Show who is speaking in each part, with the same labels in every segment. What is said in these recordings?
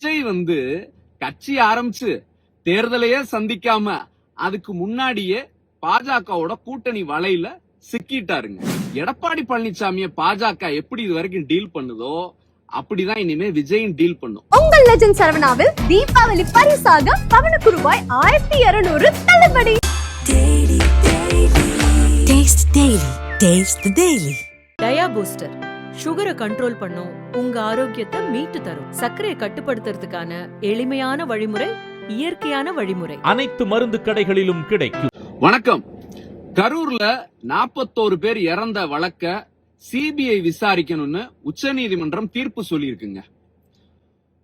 Speaker 1: விஜய் வந்து கட்சி ஆரம்பிச்சு தேர்தலையே சந்திக்காம அதுக்கு முன்னாடியே பாஜகவோட கூட்டணி வலையில சிக்கிட்டாருங்க எடப்பாடி பழனிசாமிய பாஜக எப்படி இது வரைக்கும் டீல் பண்ணுதோ அப்படிதான் இனிமே விஜயும் டீல் பண்ணும்
Speaker 2: உங்கள் லெஜண்ட் சரவணாவில் தீபாவளி பரிசாக பவனுக்கு ரூபாய் ஆயிரத்தி இருநூறு தள்ளுபடி
Speaker 3: Daily. Taste the Daily.
Speaker 4: Dia booster சுகரை கண்ட்ரோல் பண்ணும். உங்க ஆரோக்கியத்தை மீட்டு தரும். சர்க்கரையை கட்டுப்படுத்துறதுக்கான எளிமையான வழிமுறை இயற்கையான வழிமுறை.
Speaker 5: அனைத்து மருந்து கடைகளிலும் கிடைக்கும்.
Speaker 1: வணக்கம். கரூர்ல நாற்பத்தோரு பேர் இறந்த வழக்க சிபிஐ விசாரிக்கணும்னு உச்சநீதிமன்றம் தீர்ப்பு சொல்லியிருக்குங்க.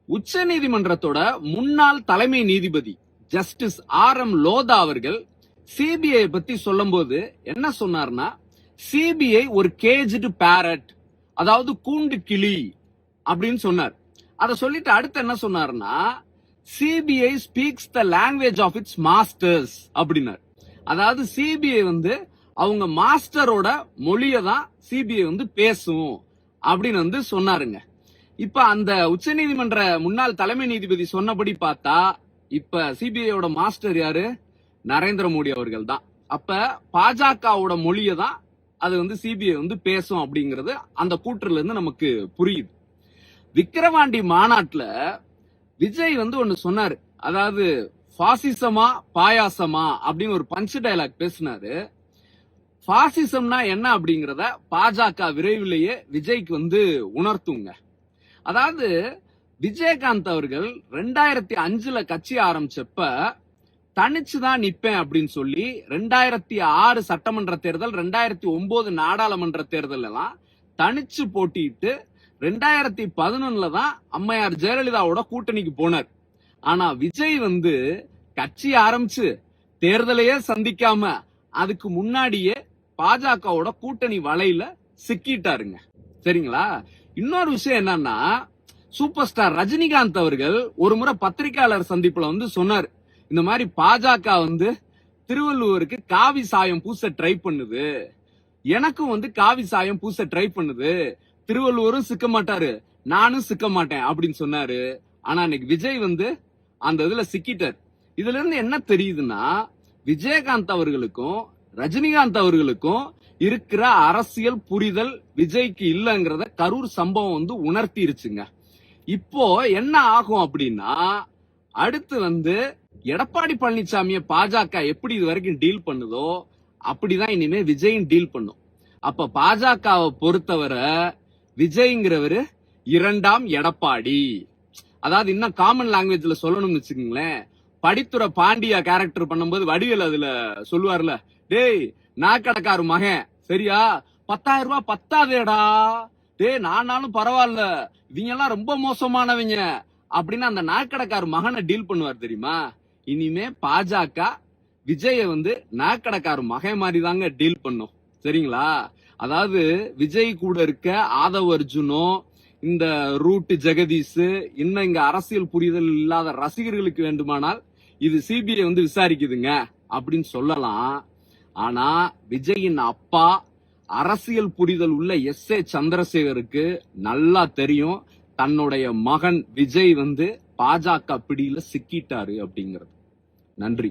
Speaker 1: உச்சநீதிமன்றத்தோட முன்னாள் தலைமை நீதிபதி ஜஸ்டிஸ் ஆர் எம் லோதா அவர்கள் சிபிஐ பத்தி சொல்லும்போது என்ன சொன்னார்னா சிபிஐ ஒரு கேஜ்டு பேரட் அதாவது கூண்டு கிளி அப்படின்னு சொன்னார். அதை சொல்லிட்டு அடுத்து என்ன சொன்னார்னா CBI speaks the language of its masters அப்படின்னார். அதாவது சிபிஐ வந்து அவங்க மாஸ்டரோட மொழியை தான் சிபிஐ வந்து பேசும் அப்படின்னு வந்து சொன்னாருங்க. இப்ப அந்த உச்சநீதிமன்ற முன்னாள் தலைமை நீதிபதி சொன்னபடி பார்த்தா இப்ப சிபிஐயோட மாஸ்டர் யாரு? நரேந்திர மோடி அவர்கள் தான். அப்ப பாஜகவோட மொழியை தான் அது வந்து சிபிஐ வந்து பேசும் அப்படிங்கறது அந்த கூற்றுல இருந்து நமக்கு புரியுது. விக்கிரவாண்டி மாநாட்டுல விஜய் வந்து ஒன்னு சொன்னாரு. அதாவது பாசிசமா பாயாசமா அப்படின்னு ஒரு பஞ்ச் டைலாக் பேசினாரு. பாசிசம்னா என்ன அப்படிங்கறத பாஜக விரைவிலேயே விஜய்க்கு வந்து உணர்த்துங்க. அதாவது விஜயகாந்த் அவர்கள் ரெண்டாயிரத்தி அஞ்சுல கட்சி ஆரம்பிச்சப்ப தனிச்சு தான் நிப்பேன் அப்படின்னு சொல்லி ரெண்டாயிரத்தி ஆறு சட்டமன்ற தேர்தல் ரெண்டாயிரத்தி ஒன்பது நாடாளுமன்ற தேர்தல் எல்லாம் தனிச்சு போட்டிட்டு ரெண்டாயிரத்தி பதினொன்னுல தான் அம்மையார் ஜெயலலிதாவோட கூட்டணிக்கு போனார். ஆனா விஜய் வந்து கட்சி ஆரம்பிச்சு தேர்தலையே சந்திக்காம அதுக்கு முன்னாடியே பாஜகவோட கூட்டணி வலையில சிக்கிட்டாருங்க. சரிங்களா? இன்னொரு விஷயம் என்னன்னா சூப்பர் ஸ்டார் ரஜினிகாந்த் அவர்கள் ஒரு முறை பத்திரிகையாளர் சந்திப்புல வந்து சொன்னார். இந்த மாதிரி பாஜக வந்து திருவள்ளுவருக்கு காவி சாயம் பூச ட்ரை பண்ணுது. எனக்கும் வந்து காவி சாயம் பூச ட்ரை பண்ணுது. திருவள்ளுவரும் சிக்க மாட்டாரு. நானும் சிக்க மாட்டேன் அப்படின்னு சொன்னாரு. ஆனா இன்னைக்கு விஜய் வந்து அந்த இதுல சிக்கிட்டார். இதுல இருந்து என்ன தெரியுதுன்னா விஜயகாந்த் அவர்களுக்கும் ரஜினிகாந்த் அவர்களுக்கும் இருக்கிற அரசியல் புரிதல் விஜய்க்கு இல்லைங்கிறத கரூர் சம்பவம் வந்து உணர்த்திருச்சுங்க. இப்போ என்ன ஆகும் அப்படின்னா அடுத்து வந்து எடப்பாடி பழனிசாமிய பாஜக எப்படி இது வரைக்கும் டீல் பண்ணுதோ அப்படிதான் இனிமே விஜயும் டீல் பண்ணும். அப்ப பாஜகவை பொறுத்தவரை விஜய்ங்கிறவரு இரண்டாம் எடப்பாடி. அதாவது இன்னும் காமன் லாங்குவேஜ்ல சொல்லணும்னு வச்சுக்கோங்களேன். படித்துறை பாண்டியா கேரக்டர் பண்ணும்போது வடிவேல் அதுல சொல்லுவார்ல டேய் நாக்கடக்காரு மகன் சரியா? பத்தாயிரம் ரூபாய் பத்தாதேடா. டேய் நானாலும் பரவாயில்ல. இவங்க எல்லாம் ரொம்ப மோசமானவங்க. அப்படின்னு அந்த நாக்கடக்காரு மகனை டீல் பண்ணுவார் தெரியுமா? இனிமே பாஜக விஜய வந்து நாக்கடக்கார் மகை மாதிரி தாங்க டீல் பண்ணும். சரிங்களா? அதாவது விஜய் கூட இருக்க ஆதவ அர்ஜுனும் இந்த ரூட் ஜெகதீஷ் இன்னும் இங்க அரசியல் புரிதல் இல்லாத ரசிகர்களுக்கு வேண்டுமானால் இது சிபிஐ வந்து விசாரிக்குதுங்க அப்படின்னு சொல்லலாம். ஆனா விஜயின் அப்பா அரசியல் புரிதல் உள்ள எஸ் ஏ சந்திரசேகருக்கு நல்லா தெரியும். தன்னுடைய மகன் விஜய் வந்து பாஜக பிடியில சிக்கிட்டாரு அப்படிங்கிறது. நன்றி.